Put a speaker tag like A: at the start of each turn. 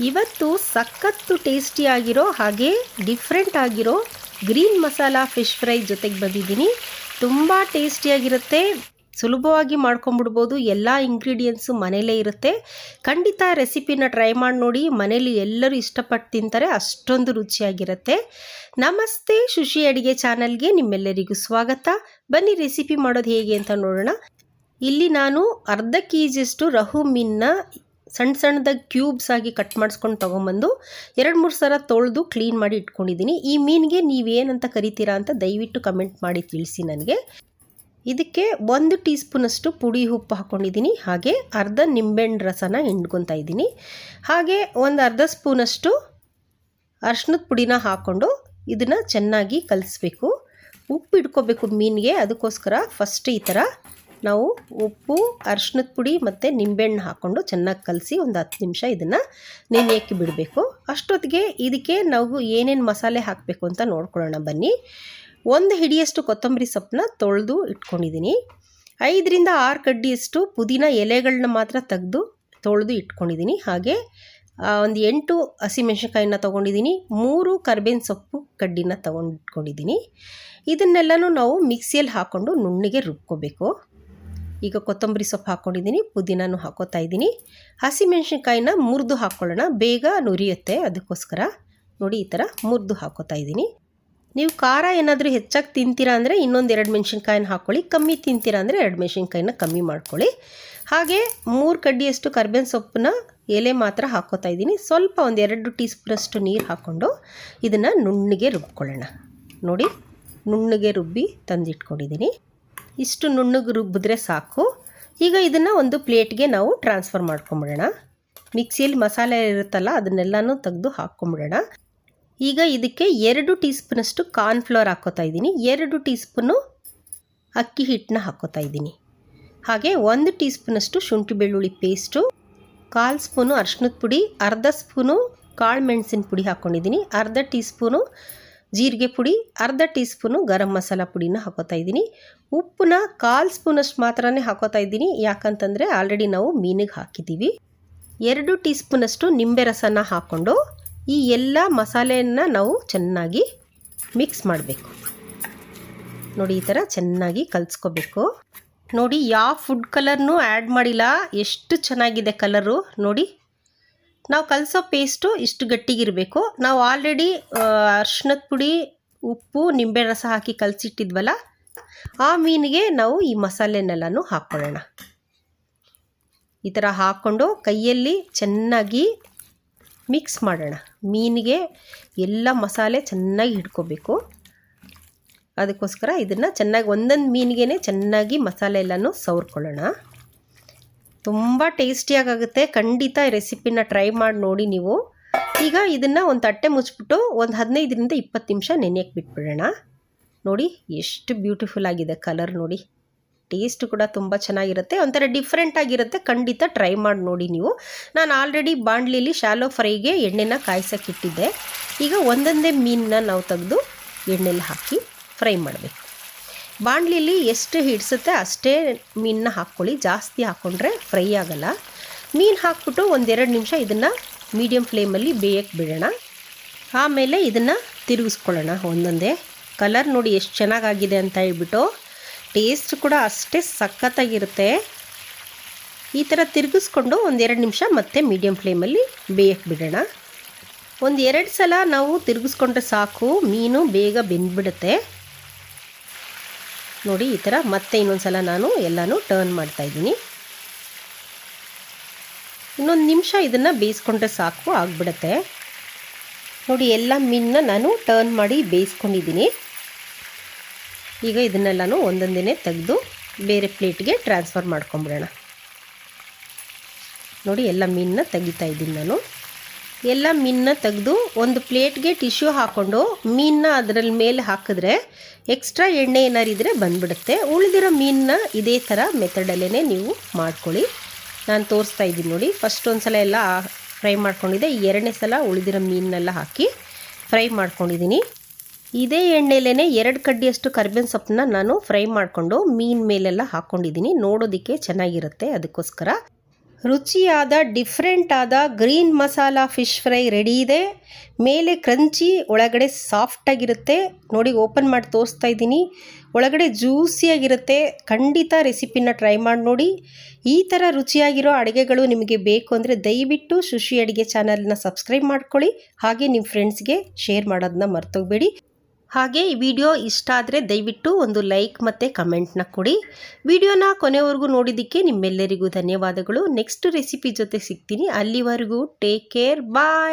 A: ಇವತ್ತು ಸಖತ್ತು ಟೇಸ್ಟಿಯಾಗಿರೋ ಹಾಗೆ ಡಿಫ್ರೆಂಟ್ ಆಗಿರೋ ಗ್ರೀನ್ ಮಸಾಲ ಫಿಶ್ ಫ್ರೈ ಜೊತೆಗೆ ಬಂದಿದ್ದೀನಿ. ತುಂಬ ಟೇಸ್ಟಿಯಾಗಿರುತ್ತೆ ಸುಲಭವಾಗಿ ಮಾಡ್ಕೊಂಬಿಡ್ಬೋದು ಎಲ್ಲ ಇಂಗ್ರೀಡಿಯೆಂಟ್ಸು ಮನೇಲೇ ಇರುತ್ತೆ. ಖಂಡಿತ ರೆಸಿಪಿನ ಟ್ರೈ ಮಾಡಿ ನೋಡಿ. ಮನೇಲಿ ಎಲ್ಲರೂ ಇಷ್ಟಪಟ್ಟು ತಿಂತಾರೆ. ಅಷ್ಟೊಂದು ರುಚಿಯಾಗಿರುತ್ತೆ. ನಮಸ್ತೆ ಶುಶಿ ಅಡುಗೆ ಚಾನಲ್ಗೆ ನಿಮ್ಮೆಲ್ಲರಿಗೂ ಸ್ವಾಗತ. ಬನ್ನಿ ರೆಸಿಪಿ ಮಾಡೋದು ಹೇಗೆ ಅಂತ ನೋಡೋಣ. ಇಲ್ಲಿ ನಾನು ಅರ್ಧ ಕೆ ಜಿಯಷ್ಟು ರಹು ಮೀನನ್ನ ಸಣ್ಣ ಸಣ್ಣದಾಗಿ ಕ್ಯೂಬ್ಸ್ ಆಗಿ ಕಟ್ ಮಾಡಿಸ್ಕೊಂಡು ತೊಗೊಂಬಂದು ಎರಡು ಮೂರು ಸಲ ತೊಳೆದು ಕ್ಲೀನ್ ಮಾಡಿ ಇಟ್ಕೊಂಡಿದ್ದೀನಿ ಈ ಮೀನಿಗೆ ನೀವೇನಂತ ಕರಿತೀರಾ ಅಂತ ದಯವಿಟ್ಟು ಕಮೆಂಟ್ ಮಾಡಿ ತಿಳಿಸಿ ನನಗೆ. ಇದಕ್ಕೆ ಒಂದು ಟೀ ಸ್ಪೂನಷ್ಟು ಪುಡಿ ಉಪ್ಪು ಹಾಕ್ಕೊಂಡಿದ್ದೀನಿ ಹಾಗೆ ಅರ್ಧ ನಿಂಬೆಹಣ್ಣು ರಸನ ಹಿಂಡ್ಕೊತಾ ಇದ್ದೀನಿ ಹಾಗೆ ಒಂದು ಅರ್ಧ ಸ್ಪೂನಷ್ಟು ಅರ್ಶಿನದ ಪುಡಿನ ಹಾಕ್ಕೊಂಡು ಇದನ್ನು ಚೆನ್ನಾಗಿ ಕಲಿಸ್ಬೇಕು. ಉಪ್ಪು ಇಟ್ಕೋಬೇಕು ಮೀನಿಗೆ. ಅದಕ್ಕೋಸ್ಕರ ಫಸ್ಟ್ ಈ ಥರ ನಾವು ಉಪ್ಪು ಅರ್ಶಿನದ ಪುಡಿ ಮತ್ತು ನಿಂಬೆಹಣ್ಣು ಹಾಕ್ಕೊಂಡು ಚೆನ್ನಾಗಿ ಕಲಸಿ ಒಂದು ಹತ್ತು ನಿಮಿಷ ಇದನ್ನು ನೆನೆಯೋಕ್ಕೆ ಬಿಡಬೇಕು. ಅಷ್ಟೊತ್ತಿಗೆ ಇದಕ್ಕೆ ನಾವು ಏನೇನು ಮಸಾಲೆ ಹಾಕಬೇಕು ಅಂತ ನೋಡ್ಕೊಳ್ಳೋಣ ಬನ್ನಿ. ಒಂದು ಹಿಡಿಯಷ್ಟು ಕೊತ್ತಂಬರಿ ಸೊಪ್ಪನ್ನ ತೊಳೆದು ಇಟ್ಕೊಂಡಿದ್ದೀನಿ. ಐದರಿಂದ ಆರು ಕಡ್ಡಿಯಷ್ಟು ಪುದೀನ ಎಲೆಗಳನ್ನ ಮಾತ್ರ ತೆಗೆದು ತೊಳೆದು ಇಟ್ಕೊಂಡಿದ್ದೀನಿ. ಹಾಗೆ ಒಂದು ಎಂಟು ಹಸಿಮೆಣ್ಸಿನ್ಕಾಯಿನ ತೊಗೊಂಡಿದ್ದೀನಿ. ಮೂರು ಕರ್ಬೇವಿನ ಸೊಪ್ಪು ಕಡ್ಡಿನ ತೊಗೊಂಡು ಇಟ್ಕೊಂಡಿದ್ದೀನಿ ಇದನ್ನೆಲ್ಲನೂ ನಾವು ಮಿಕ್ಸಿಯಲ್ಲಿ ಹಾಕ್ಕೊಂಡು ನುಣ್ಣಿಗೆ ರುಬ್ಕೋಬೇಕು. ಈಗ ಕೊತ್ತಂಬರಿ ಸೊಪ್ಪು ಹಾಕ್ಕೊಂಡಿದ್ದೀನಿ ಪುದೀನೂ ಹಾಕೋತಾ ಇದ್ದೀನಿ. ಹಸಿಮೆಣ್ಸಿನ್ಕಾಯಿನ ಮುರಿದು ಹಾಕ್ಕೊಳ್ಳೋಣ ಬೇಗ ನುರಿಯುತ್ತೆ ಅದಕ್ಕೋಸ್ಕರ. ನೋಡಿ, ಈ ಥರ ಮುರಿದು ಹಾಕೋತಾ ಇದ್ದೀನಿ. ನೀವು ಖಾರ ಏನಾದರೂ ಹೆಚ್ಚಾಗಿ ತಿಂತೀರಾ ಅಂದರೆ ಇನ್ನೊಂದು ಎರಡು ಮೆಣಸಿನ್ಕಾಯಿನ ಹಾಕ್ಕೊಳ್ಳಿ ಕಮ್ಮಿ ತಿಂತೀರಾ ಅಂದರೆ ಎರಡು ಮೆಣಸಿನ್ಕಾಯಿನ ಕಮ್ಮಿ ಮಾಡ್ಕೊಳ್ಳಿ. ಹಾಗೆ ಮೂರು ಕಡ್ಡಿಯಷ್ಟು ಕರ್ಬೇವಿನ ಸೊಪ್ಪನ್ನ ಎಲೆ ಮಾತ್ರ ಹಾಕೋತಾ ಇದ್ದೀನಿ. ಸ್ವಲ್ಪ ಒಂದು ಎರಡು ಟೀ ಸ್ಪೂನಷ್ಟು ನೀರು ಹಾಕ್ಕೊಂಡು ಇದನ್ನು ನುಣ್ಣಗೆ ರುಬ್ಕೊಳ್ಳೋಣ. ನೋಡಿ, ನುಣ್ಣಗೆ ರುಬ್ಬಿ ತಂದಿಟ್ಕೊಂಡಿದ್ದೀನಿ. ಇಷ್ಟು ನುಣ್ಣಗೆ ರುಬ್ಬಿದ್ರೆ ಸಾಕು. ಈಗ ಇದನ್ನು ಒಂದು ಪ್ಲೇಟ್ಗೆ ನಾವು ಟ್ರಾನ್ಸ್ಫರ್ ಮಾಡ್ಕೊಂಬಿಡೋಣ. ಮಿಕ್ಸಿಯಲ್ಲಿ ಮಸಾಲೆ ಇರುತ್ತಲ್ಲ, ಅದನ್ನೆಲ್ಲನೂ ತೆಗೆದು ಹಾಕ್ಕೊಂಬಿಡೋಣ. ಈಗ ಇದಕ್ಕೆ ಎರಡು ಟೀ ಸ್ಪೂನಷ್ಟು ಕಾರ್ನ್ಫ್ಲವರ್ ಹಾಕೋತಾ ಇದ್ದೀನಿ. ಎರಡು ಟೀ ಸ್ಪೂನು ಅಕ್ಕಿ ಹಿಟ್ಟನ್ನ ಹಾಕೋತಾ ಇದ್ದೀನಿ. ಹಾಗೆ ಒಂದು ಟೀ ಸ್ಪೂನಷ್ಟು ಶುಂಠಿ ಬೆಳ್ಳುಳ್ಳಿ ಪೇಸ್ಟು, ಕಾಲು ಸ್ಪೂನು ಅರ್ಶಿನದ ಪುಡಿ, ಅರ್ಧ ಸ್ಪೂನು ಕಾಳು ಮೆಣಸಿನ ಪುಡಿ ಹಾಕ್ಕೊಂಡಿದ್ದೀನಿ. ಅರ್ಧ ಟೀ ಸ್ಪೂನು ಜೀರಿಗೆ ಪುಡಿ, ಅರ್ಧ ಟೀ ಸ್ಪೂನು ಗರಂ ಮಸಾಲ ಪುಡಿನ ಹಾಕೋತಾ ಇದ್ದೀನಿ. ಉಪ್ಪನ್ನ ಕಾಲು ಸ್ಪೂನಷ್ಟು ಮಾತ್ರನೇ ಹಾಕೋತಾ ಇದ್ದೀನಿ. ಯಾಕಂತಂದರೆ ಆಲ್ರೆಡಿ ನಾವು ಮೀನಿಗೆ ಹಾಕಿದ್ದೀವಿ. ಎರಡು ಟೀ ಸ್ಪೂನಷ್ಟು ನಿಂಬೆ ರಸನ ಹಾಕ್ಕೊಂಡು ಈ ಎಲ್ಲ ಮಸಾಲೆಯನ್ನು ನಾವು ಚೆನ್ನಾಗಿ ಮಿಕ್ಸ್ ಮಾಡಬೇಕು. ನೋಡಿ, ಈ ಥರ ಚೆನ್ನಾಗಿ ಕಲಿಸ್ಕೋಬೇಕು. ನೋಡಿ, ಯಾವ ಫುಡ್ ಕಲರ್ನೂ ಆ್ಯಡ್ ಮಾಡಿಲ್ಲ. ಎಷ್ಟು ಚೆನ್ನಾಗಿದೆ ಕಲರು ನೋಡಿ ನಾವು ಕಲಸೋ ಪೇಸ್ಟು ಇಷ್ಟು ಗಟ್ಟಿಗಿರಬೇಕು ನಾವು ಆಲ್ರೆಡಿ ಅರ್ಶಿನದ ಪುಡಿ, ಉಪ್ಪು, ನಿಂಬೆ ರಸ ಹಾಕಿ ಕಲಸಿಟ್ಟಿದ್ವಲ್ಲ, ಆ ಮೀನಿಗೆ ನಾವು ಈ ಮಸಾಲೆನೆಲ್ಲನೂ ಹಾಕ್ಕೊಳ್ಳೋಣ. ಈ ಥರ ಹಾಕ್ಕೊಂಡು ಕೈಯಲ್ಲಿ ಚೆನ್ನಾಗಿ ಮಿಕ್ಸ್ ಮಾಡೋಣ. ಮೀನಿಗೆ ಎಲ್ಲ ಮಸಾಲೆ ಚೆನ್ನಾಗಿ ಹಿಡ್ಕೋಬೇಕು. ಅದಕ್ಕೋಸ್ಕರ ಇದನ್ನು ಚೆನ್ನಾಗಿ ಒಂದೊಂದು ಮೀನಿಗೆ ಚೆನ್ನಾಗಿ ಮಸಾಲೆ ಎಲ್ಲನೂ ಸವರ್ಕೊಳ್ಳೋಣ. ತುಂಬ ಟೇಸ್ಟಿಯಾಗುತ್ತೆ ಖಂಡಿತ ಈ ರೆಸಿಪಿನ ಟ್ರೈ ಮಾಡಿ ನೋಡಿ ನೀವು. ಈಗ ಇದನ್ನು ಒಂದು ತಟ್ಟೆ ಮುಚ್ಚಿಬಿಟ್ಟು ಒಂದು ಹದಿನೈದರಿಂದ ಇಪ್ಪತ್ತು ನಿಮಿಷ ನೆನೆಯಕ್ಕೆ ಬಿಟ್ಬಿಡೋಣ. ನೋಡಿ ಎಷ್ಟು ಬ್ಯೂಟಿಫುಲ್ ಆಗಿದೆ ಕಲರ್ ನೋಡಿ. ಟೇಸ್ಟ್ ಕೂಡ ತುಂಬ ಚೆನ್ನಾಗಿರುತ್ತೆ. ಒಂಥರ ಡಿಫ್ರೆಂಟ್ ಆಗಿರುತ್ತೆ. ಖಂಡಿತ ಟ್ರೈ ಮಾಡಿ ನೋಡಿ ನೀವು. ನಾನು ಆಲ್ರೆಡಿ ಬಾಣಲಿಲಿ ಶಾಲೋ ಫ್ರೈಗೆ ಎಣ್ಣೆನ ಕಾಯಿಸೋಕ್ಕಿಟ್ಟಿದ್ದೆ ಈಗ ಒಂದೊಂದೇ ಮೀನನ್ನ ನಾವು ತೆಗೆದು ಎಣ್ಣೆಲಿ ಹಾಕಿ ಫ್ರೈ ಮಾಡಬೇಕು. ಬಾಣಲಿಲಿ ಎಷ್ಟು ಹಿಡಿಸುತ್ತೆ ಅಷ್ಟೇ ಮೀನನ್ನ ಹಾಕ್ಕೊಳ್ಳಿ. ಜಾಸ್ತಿ ಹಾಕ್ಕೊಂಡ್ರೆ ಫ್ರೈ ಆಗೋಲ್ಲ. ಮೀನು ಹಾಕ್ಬಿಟ್ಟು ಒಂದೆರಡು ನಿಮಿಷ ಇದನ್ನು ಮೀಡಿಯಮ್ ಫ್ಲೇಮಲ್ಲಿ ಬೇಯಕ್ಕೆ ಬಿಡೋಣ. ಆಮೇಲೆ ಇದನ್ನು ತಿರುಗಿಸ್ಕೊಳ್ಳೋಣ ಒಂದೊಂದೇ. ಕಲರ್ ನೋಡಿ ಎಷ್ಟು ಚೆನ್ನಾಗಾಗಿದೆ ಅಂತ ಹೇಳ್ಬಿಟ್ಟು ಟೇಸ್ಟ್ ಕೂಡ ಅಷ್ಟೇ ಸಖತ್ತಾಗಿರುತ್ತೆ. ಈ ಥರ ತಿರುಗಿಸ್ಕೊಂಡು ಒಂದೆರಡು ನಿಮಿಷ ಮತ್ತೆ ಮೀಡಿಯಮ್ ಫ್ಲೇಮಲ್ಲಿ ಬೇಯಕ್ಕೆ ಬಿಡೋಣ. ಒಂದು ಎರಡು ಸಲ ನಾವು ತಿರುಗಿಸ್ಕೊಂಡ್ರೆ ಸಾಕು. ಮೀನು ಬೇಗ ಬೆಂದ್ಬಿಡುತ್ತೆ. ನೋಡಿ, ಈ ಥರ ಮತ್ತೆ ಇನ್ನೊಂದು ಸಲ ನಾನು ಎಲ್ಲನೂ ಟರ್ನ್ ಮಾಡ್ತಾಯಿದ್ದೀನಿ ಇನ್ನೊಂದು ನಿಮಿಷ ಇದನ್ನು ಬೇಯಿಸ್ಕೊಂಡ್ರೆ ಸಾಕು, ಆಗಿಬಿಡುತ್ತೆ. ನೋಡಿ, ಎಲ್ಲ ಮೀನನ್ನ ನಾನು ಟರ್ನ್ ಮಾಡಿ ಬೇಯಿಸ್ಕೊಂಡಿದ್ದೀನಿ. ಈಗ ಇದನ್ನೆಲ್ಲನೂ ಒಂದೊಂದೇ ತೆಗೆದು ಬೇರೆ ಪ್ಲೇಟ್ಗೆ ಟ್ರಾನ್ಸ್ಫರ್ ಮಾಡ್ಕೊಂಬಿಡೋಣ. ನೋಡಿ, ಎಲ್ಲ ಮೀನನ್ನ ತೆಗಿತಾ ಇದ್ದೀನಿ ನಾನು. ಎಲ್ಲ ಮೀನನ್ನ ತೆಗೆದು ಒಂದು ಪ್ಲೇಟ್ಗೆ ಟಿಶ್ಯೂ ಹಾಕ್ಕೊಂಡು ಮೀನನ್ನ ಅದರಲ್ಲಿ ಮೇಲೆ ಹಾಕಿದ್ರೆ ಎಕ್ಸ್ಟ್ರಾ ಎಣ್ಣೆ ಏನಾರು ಇದ್ದರೆ ಬಂದ್ಬಿಡುತ್ತೆ. ಉಳಿದಿರೋ ಮೀನನ್ನ ಇದೇ ಥರ ಮೆಥಡಲ್ಲೇ ನೀವು ಮಾಡ್ಕೊಳ್ಳಿ. ನಾನು ತೋರಿಸ್ತಾ ಇದ್ದೀನಿ ನೋಡಿ. ಫಸ್ಟ್ ಒಂದು ಸಲ ಎಲ್ಲ ಫ್ರೈ ಮಾಡ್ಕೊಂಡಿದ್ದೆ. ಎರಡನೇ ಸಲ ಉಳಿದಿರೋ ಮೀನನ್ನೆಲ್ಲ ಹಾಕಿ ಫ್ರೈ ಮಾಡ್ಕೊಂಡಿದ್ದೀನಿ. ಇದೇ ಎಣ್ಣೆಲೇ ಎರಡು ಕಡ್ಡಿಯಷ್ಟು ಕರ್ಬೇವಿನ ಸೊಪ್ಪನ್ನ ನಾನು ಫ್ರೈ ಮಾಡಿಕೊಂಡು ಮೀನು ಮೇಲೆಲ್ಲ ಹಾಕ್ಕೊಂಡಿದ್ದೀನಿ ನೋಡೋದಕ್ಕೆ ಚೆನ್ನಾಗಿರುತ್ತೆ. ಅದಕ್ಕೋಸ್ಕರ ರುಚಿಯಾದ ಡಿಫ್ರೆಂಟ್ ಆದ green masala fish fry ready ಇದೆ. ಮೇಲೆ ಕ್ರಂಚಿ, ಒಳಗಡೆ ಸಾಫ್ಟಾಗಿರುತ್ತೆ ನೋಡಿ, ಓಪನ್ ಮಾಡಿ ತೋರಿಸ್ತಾ ಇದ್ದೀನಿ. ಒಳಗಡೆ ಜ್ಯೂಸಿಯಾಗಿರುತ್ತೆ ಖಂಡಿತ ರೆಸಿಪಿನ ಟ್ರೈ ಮಾಡಿ ನೋಡಿ. ಈ ಥರ ರುಚಿಯಾಗಿರೋ ಅಡುಗೆಗಳು ನಿಮಗೆ ಬೇಕು ಅಂದರೆ ದಯವಿಟ್ಟು ಶುಶಿ ಅಡುಗೆ ಚಾನಲ್ನ ಸಬ್ಸ್ಕ್ರೈಬ್ ಮಾಡ್ಕೊಳ್ಳಿ. ಹಾಗೆ ನಿಮ್ಮ ಫ್ರೆಂಡ್ಸ್ಗೆ ಶೇರ್ ಮಾಡೋದನ್ನ ಮರ್ತೋಗಬೇಡಿ. ಹಾಗೆ ಈ ವಿಡಿಯೋ ಇಷ್ಟ ಆದರೆ ದಯವಿಟ್ಟು ಒಂದು ಲೈಕ್ ಮತ್ತು ಕಮೆಂಟ್ನ ಕೊಡಿ. ವಿಡಿಯೋನ ಕೊನೆವರೆಗೂ ನೋಡಿದ್ದಕ್ಕೆ ನಿಮ್ಮೆಲ್ಲರಿಗೂ ಧನ್ಯವಾದಗಳು. ನೆಕ್ಸ್ಟ್ ರೆಸಿಪಿ ಜೊತೆ ಸಿಗ್ತೀನಿ. ಅಲ್ಲಿವರೆಗೂ ಟೇಕ್ ಕೇರ್. ಬಾಯ್.